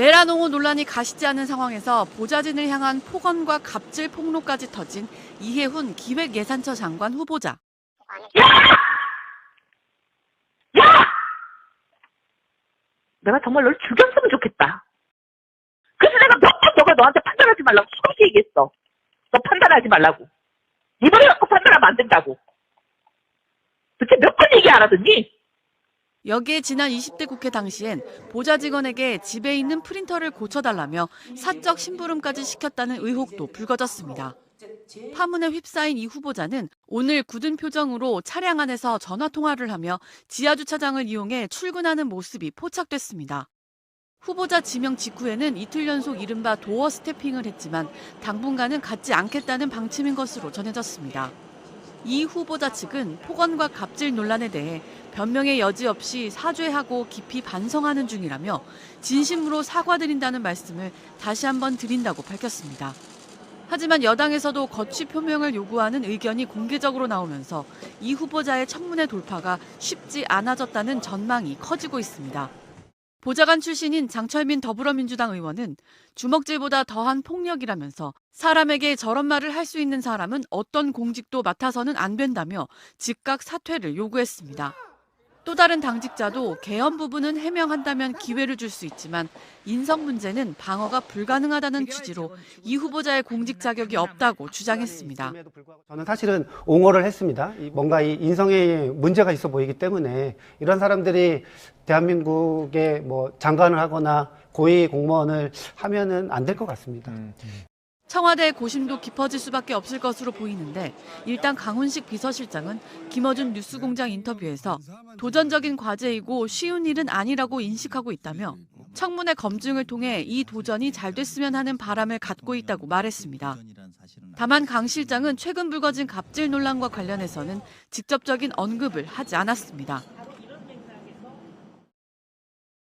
내란옹호 논란이 가시지 않은 상황에서 보좌진을 향한 폭언과 갑질 폭로까지 터진 이해훈 기획예산처 장관 후보자. 내가 정말 널 죽였으면 좋겠다. 그래서 내가 몇번 너가 너한테 판단하지 말라고 수없이 얘기했어. 너 판단하지 말라고. 이번에 갖고 판단하면 안 된다고. 도대체 몇 번 얘기 안 하더니? 여기에 지난 20대 국회 당시엔 보좌 직원에게 집에 있는 프린터를 고쳐달라며 사적 심부름까지 시켰다는 의혹도 불거졌습니다. 파문에 휩싸인 이 후보자는 오늘 굳은 표정으로 차량 안에서 전화 통화를 하며 지하 주차장을 이용해 출근하는 모습이 포착됐습니다. 후보자 지명 직후에는 이틀 연속 이른바 도어 스태핑을 했지만 당분간은 갖지 않겠다는 방침인 것으로 전해졌습니다. 이 후보자 측은 폭언과 갑질 논란에 대해 변명의 여지 없이 사죄하고 깊이 반성하는 중이라며 진심으로 사과드린다는 말씀을 다시 한번 드린다고 밝혔습니다. 하지만 여당에서도 거취 표명을 요구하는 의견이 공개적으로 나오면서 이 후보자의 청문회 돌파가 쉽지 않아졌다는 전망이 커지고 있습니다. 보좌관 출신인 장철민 더불어민주당 의원은 주먹질보다 더한 폭력이라면서 사람에게 저런 말을 할 수 있는 사람은 어떤 공직도 맡아서는 안 된다며 즉각 사퇴를 요구했습니다. 또 다른 당직자도 개헌 부분은 해명한다면 기회를 줄 수 있지만 인성 문제는 방어가 불가능하다는 취지로 이 후보자의 공직 자격이 없다고 주장했습니다. 저는 사실은 옹호를 했습니다. 이 뭔가 이 인성에 문제가 있어 보이기 때문에 이런 사람들이 대한민국에 뭐 장관을 하거나 고위 공무원을 하면은 안 될 것 같습니다. 청와대 고심도 깊어질 수밖에 없을 것으로 보이는데 일단 강훈식 비서실장은 김어준 뉴스공장 인터뷰에서 도전적인 과제이고 쉬운 일은 아니라고 인식하고 있다며 청문회 검증을 통해 이 도전이 잘 됐으면 하는 바람을 갖고 있다고 말했습니다. 다만 강 실장은 최근 불거진 갑질 논란과 관련해서는 직접적인 언급을 하지 않았습니다.